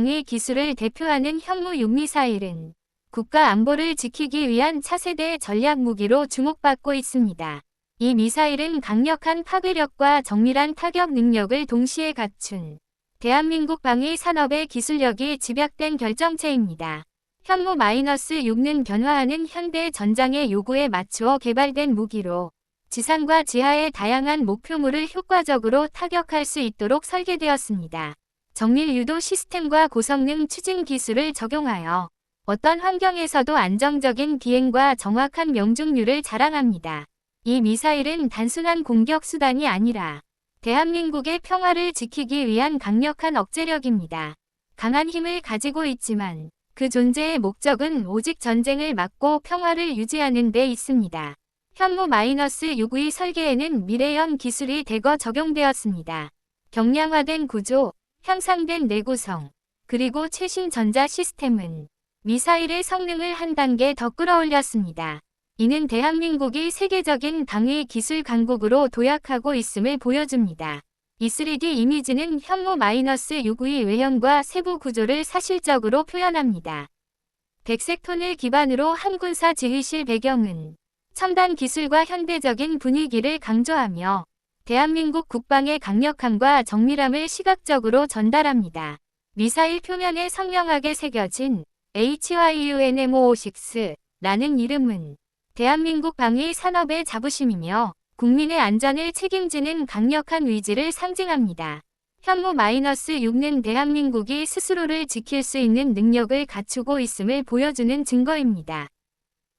방위 기술을 대표하는 현무 6미사일은 국가 안보를 지키기 위한 차세대 전략 무기로 주목받고 있습니다. 이 미사일은 강력한 파괴력과 정밀한 타격 능력을 동시에 갖춘 대한민국 방위 산업의 기술력이 집약된 결정체입니다. 현무 마이너스 6는 변화하는 현대 전장의 요구에 맞추어 개발된 무기로 지상과 지하의 다양한 목표물을 효과적으로 타격할 수 있도록 설계되었습니다. 정밀 유도 시스템과 고성능 추진 기술을 적용하여 어떤 환경에서도 안정적인 비행과 정확한 명중률을 자랑합니다. 이 미사일은 단순한 공격 수단이 아니라 대한민국의 평화를 지키기 위한 강력한 억제력입니다. 강한 힘을 가지고 있지만 그 존재의 목적은 오직 전쟁을 막고 평화를 유지하는 데 있습니다. 현무 마이너스 6의 설계에는 미래형 기술이 대거 적용되었습니다. 경량화된 구조, 향상된 내구성, 그리고 최신 전자 시스템은 미사일의 성능을 한 단계 더 끌어올렸습니다. 이는 대한민국이 세계적인 방위 기술 강국으로 도약하고 있음을 보여줍니다. 이 3D 이미지는 현무 마이너스 6의 외형과 세부 구조를 사실적으로 표현합니다. 백색 톤을 기반으로 한 군사 지휘실 배경은 첨단 기술과 현대적인 분위기를 강조하며 대한민국 국방의 강력함과 정밀함을 시각적으로 전달합니다. 미사일 표면에 선명하게 새겨진 HYUNM556라는 이름은 대한민국 방위 산업의 자부심이며 국민의 안전을 책임지는 강력한 의지를 상징합니다. 현무 마이너스 6는 대한민국이 스스로를 지킬 수 있는 능력을 갖추고 있음을 보여주는 증거입니다.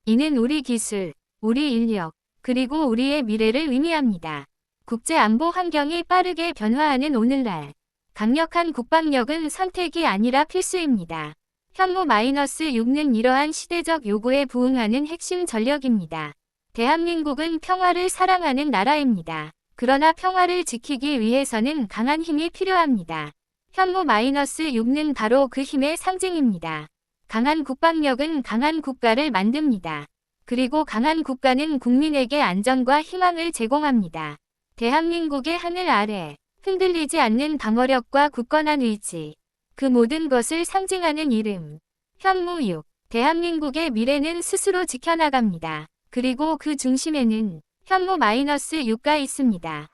이는 우리 기술, 우리 인력, 그리고 우리의 미래를 의미합니다. 국제 안보 환경이 빠르게 변화하는 오늘날, 강력한 국방력은 선택이 아니라 필수입니다. 현무 마이너스 6는 이러한 시대적 요구에 부응하는 핵심 전력입니다. 대한민국은 평화를 사랑하는 나라입니다. 그러나 평화를 지키기 위해서는 강한 힘이 필요합니다. 현무 마이너스 6는 바로 그 힘의 상징입니다. 강한 국방력은 강한 국가를 만듭니다. 그리고 강한 국가는 국민에게 안전과 희망을 제공합니다. 대한민국의 하늘 아래 흔들리지 않는 방어력과 굳건한 의지, 그 모든 것을 상징하는 이름, 현무육. 대한민국의 미래는 스스로 지켜나갑니다. 그리고 그 중심에는 현무 마이너스 6가 있습니다.